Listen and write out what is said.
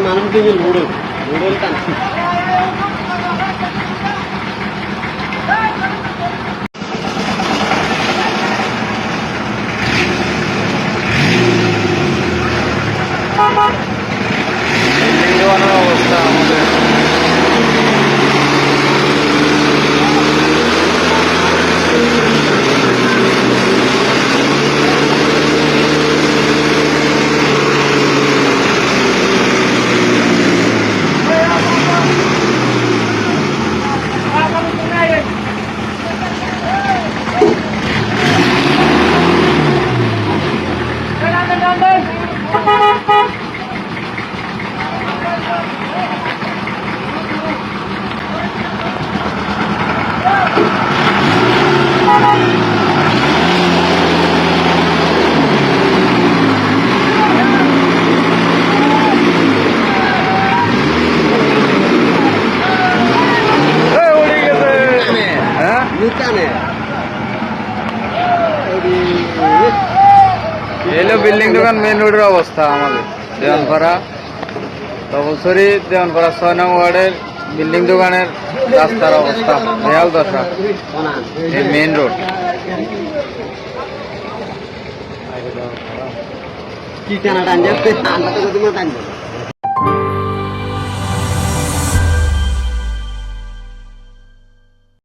మనం తిని మూడు మూడు వెళ్తాను এলো বিল্ডিং দোকান মেন রোডের অবস্থা আমাদের দেওয়ানপাড়া। তবলসরি দেওয়ানপাড়া ছয় নং ওয়ার্ডের বিল্ডিং দোকানের রাস্তার অবস্থা বেহাল দশা। এই মেন রোড কি টানা টান যাচ্ছে? ঠান্ডা তো টানবে